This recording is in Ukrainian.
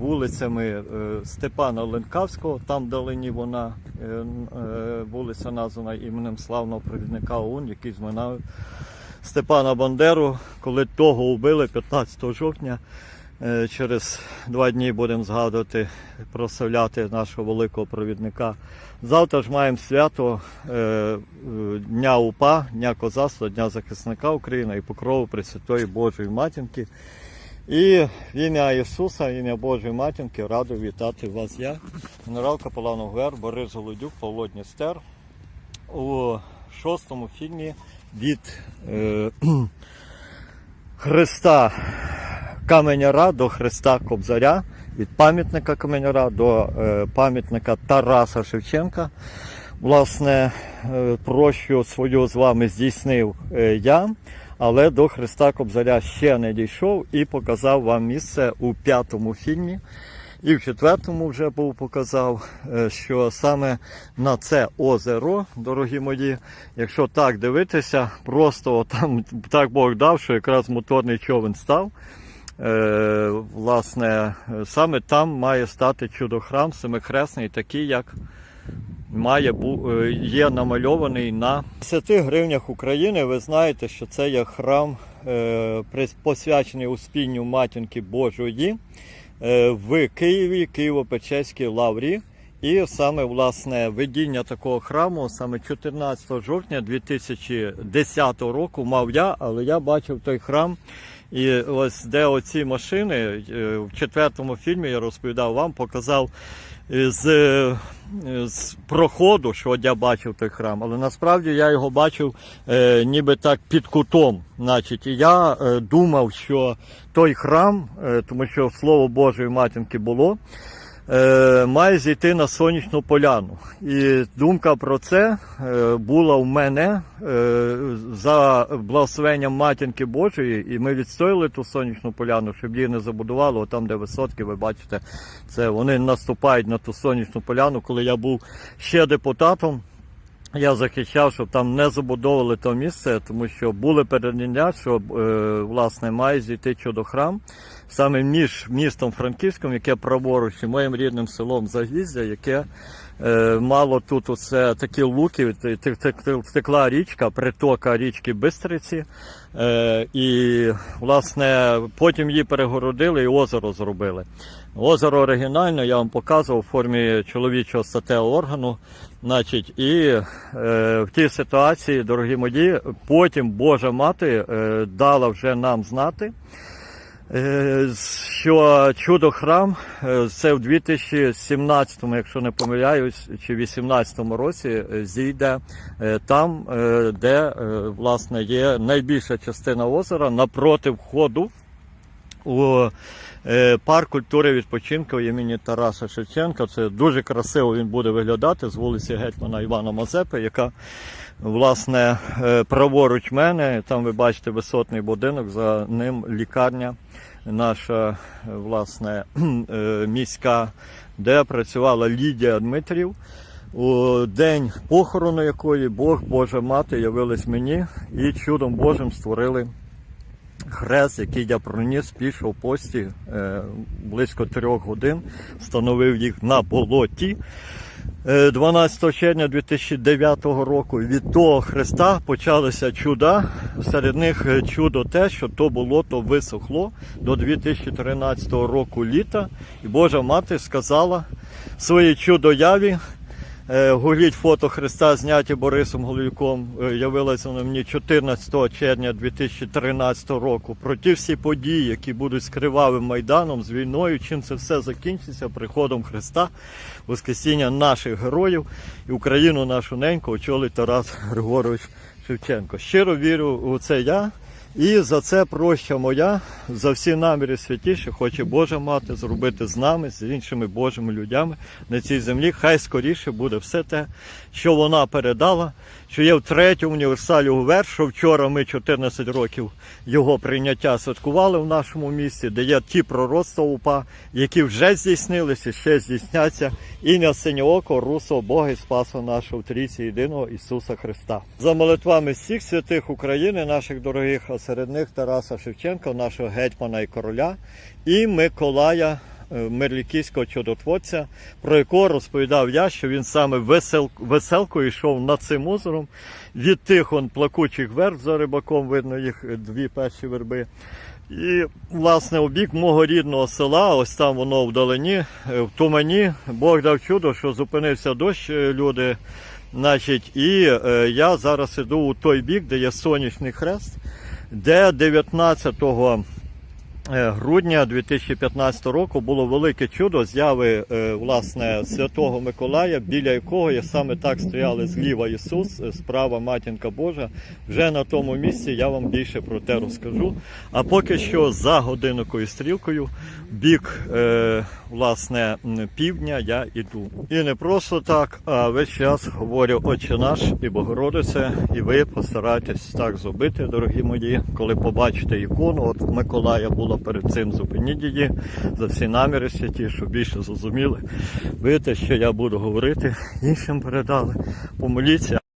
вулицями е, Степана Ленкавського, там вдалині вона е, е, вулиця названа іменем славного провідника ОУН, який зминав Степана Бандеру, коли того убили 15 жовтня. Через два дні будемо згадувати, прославляти нашого великого провідника. Завтра ж маємо свято Дня УПА, Дня козацтва, Дня захисника України і покрову Пресвятої Божої Матінки. І в ім'я Ісуса, в ім'я Божої Матінки, радий вітати вас я, генерал Капелан ОГР Борис Голодюк, Павло Дністер у шостому фільмі від е, Христа Каменяра до Христа Кобзаря, від пам'ятника Каменяра до е, пам'ятника Тараса Шевченка. Власне, е, прощу свою з вами здійснив е, я, але до Христа Кобзаря ще не дійшов і показав вам місце у п'ятому фільмі. І в четвертому вже був показав, е, що саме на це озеро, дорогі мої, якщо так дивитися, просто там так Бог дав, що якраз моторний човен став. Е, власне, саме там має стати чудохрам семихресний, такий, як має е, є намальований на 10 гривнях України. Ви знаєте, що це є храм е, посвячений Успінню Матінки Божої е, в Києві, Києво-Печерській лаврі. І саме власне видіння такого храму, саме 14 жовтня 2010 року мав я, але я бачив той храм. І ось де оці машини в четвертому фільмі я розповідав вам, показав з, з проходу, що от я бачив той храм, але насправді я його бачив е, ніби так під кутом. Значить, і я е, думав, що той храм, е, тому що слово Божої матінки було, має зійти на сонячну поляну. І думка про це е, була в мене е, за благословенням матінки Божої, і ми відстояли ту сонячну поляну, щоб її не забудувало. Там, де висотки, ви бачите, це вони наступають на ту сонячну поляну. Коли я був ще депутатом. Я захищав, щоб там не забудовували то місце, тому що були передання, що е, власне має зійти чудохрам саме між містом Франківським, яке праворуч, і моїм рідним селом Загіздя, яке е, мало тут оце такі луки, т- т- т- текла річка, притока річки Бистриці. Е, і власне потім її перегородили і озеро зробили. Озеро оригінальне, я вам показував у формі чоловічого статевого органу. Значить, і е, в тій ситуації, дорогі мої, потім Божа мати е, дала вже нам знати, що чудо храм е, це в 2017, якщо не помиляюсь, чи 2018 році е, зійде е, там, е, де е, власне є найбільша частина озера напроти входу у е, парк культури відпочинку імені Тараса Шевченка. Це дуже красиво він буде виглядати з вулиці Гетьмана Івана Мазепи, яка власне е, праворуч мене. Там ви бачите висотний будинок, за ним лікарня наша власне е, міська, де працювала Лідія Дмитрів. У день похорону якої Бог, Божа мати явилась мені і чудом Божим створили хрест, який я проніс пішов пості е, близько трьох годин, встановив їх на болоті. Е, 12 червня 2009 року від того хреста почалися чуда. Серед них е, чудо те, що то болото висохло до 2013 року літа. І Божа мати сказала в своїй чудояві, Е, фото Христа, зняті Борисом Голюком, е, явилося воно мені 14 червня 2013 року. Про ті всі події, які будуть з кривавим майданом, з війною, чим це все закінчиться приходом Христа, Воскресіння наших героїв і Україну нашу неньку очолить Тарас Григорович Шевченко. Щиро вірю у це я. І за це проща моя, за всі наміри святіші, хоче Божа мати зробити з нами, з іншими Божими людьми на цій землі. Хай скоріше буде все те, що вона передала, що є в третьому універсалі УВЕР, що вчора ми 14 років його прийняття святкували в нашому місті, де є ті пророцтва УПА, які вже здійснилися, ще здійсняться. Ім'я Синьооко, Русо, Бога і Спаса нашого в трійці єдиного Ісуса Христа. За молитвами всіх святих України, наших дорогих, а серед них Тараса Шевченка, нашого гетьмана і короля, і Миколая е, мирлікійського чудотворця, про якого розповідав я, що він саме весел, веселкою йшов над цим озером. Від тих он плакучих верб за рибаком, видно їх дві перші верби. І, власне, у бік мого рідного села, ось там воно вдалині, е, в тумані, Бог дав чудо, що зупинився дощ, е, люди. Значить, і е, я зараз іду у той бік, де є сонячний хрест, де 19 е, грудня 2015 року було велике чудо зяви е, власне святого Миколая, біля якого я саме так стояли зліва Ісус, е, справа Матінка Божа. Вже на тому місці я вам більше про те розкажу. А поки що за годинникою стрілкою, бік е, власне півдня я іду. І не просто так, а весь час говорю Отче наш і Богородице, і ви постарайтесь так зробити, дорогі мої, коли побачите ікону, от Миколая була перед цим, зупиніть її за всі наміри святі, щоб більше зрозуміли. Ви те, що я буду говорити, іншим передали. Помоліться,